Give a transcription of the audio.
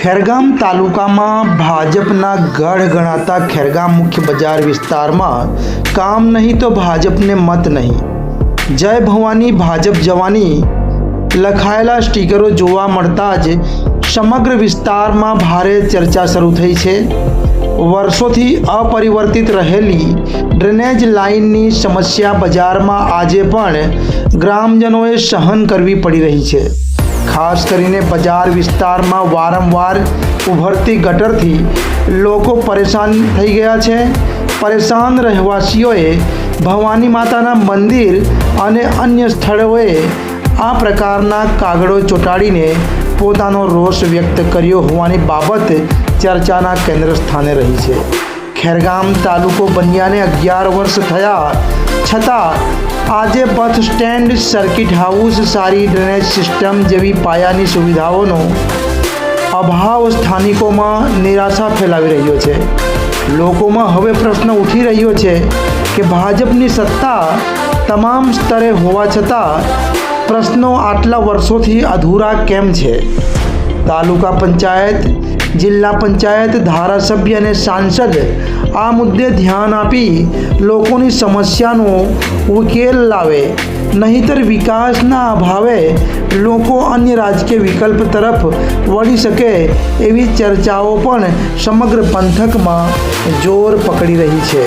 ખેરગામ તાલુકામાં ભાજપના ગઢ ગણાતા ખેરગામ મુખ્ય બજાર વિસ્તારમાં કામ નહીં તો ભાજપને મત નહીં. જય ભવાની ભાજપ જવાની લખાયેલા સ્ટીકરો જોવા મળતા જ સમગ્ર વિસ્તારમાં ભારે ચર્ચા શરૂ થઈ છે. વર્ષોથી અપરિવર્તિત રહેલી ડ્રેનેજ લાઇનની સમસ્યા બજારમાં આજે પણ ગ્રામજનોએ સહન કરવી પડી રહી છે. ખાસ કરીને બજાર વિસ્તારમાં વારંવાર ઉભરતી ગટરથી લોકો પરેશાન થઈ ગયા છે. પરેશાન રહેવાસીઓએ ભવાની માતાના મંદિર અને અન્ય સ્થળોએ આ પ્રકારના કાગળો ચોંટાડીને પોતાનો રોષ વ્યક્ત કર્યો હોવાની બાબત ચર્ચાના કેન્દ્ર સ્થાને રહી છે. ખેરગામ તાલુકો બન્યાને અગિયાર વર્ષ થયા છતાં, આજે બસ સ્ટેન્ડ, સર્કિટ હાઉસ, સારી ડ્રેનેજ સિસ્ટમ જેવી પાયાની સુવિધાઓનો અભાવ સ્થાનિકોમાં નિરાશા ફેલાવી રહ્યો છે. લોકોમાં હવે પ્રશ્ન ઉઠી રહ્યો છે કે ભાજપની સત્તા તમામ સ્તરે હોવા છતાં પ્રશ્નો આટલા વર્ષોથી અધૂરા કેમ છે? તાલુકા પંચાયત, જિલ્લા પંચાયત, ધારાસભ્ય અને સાંસદ આ મુદ્દે ધ્યાન આપી લોકોની સમસ્યાનો ઉકેલ લાવે. નહીતર વિકાસના અભાવે લોકો અન્ય રાજકીય વિકલ્પ તરફ વળી શકે એવી ચર્ચાઓ પણ સમગ્ર પંથકમાં જોર પકડી રહી છે.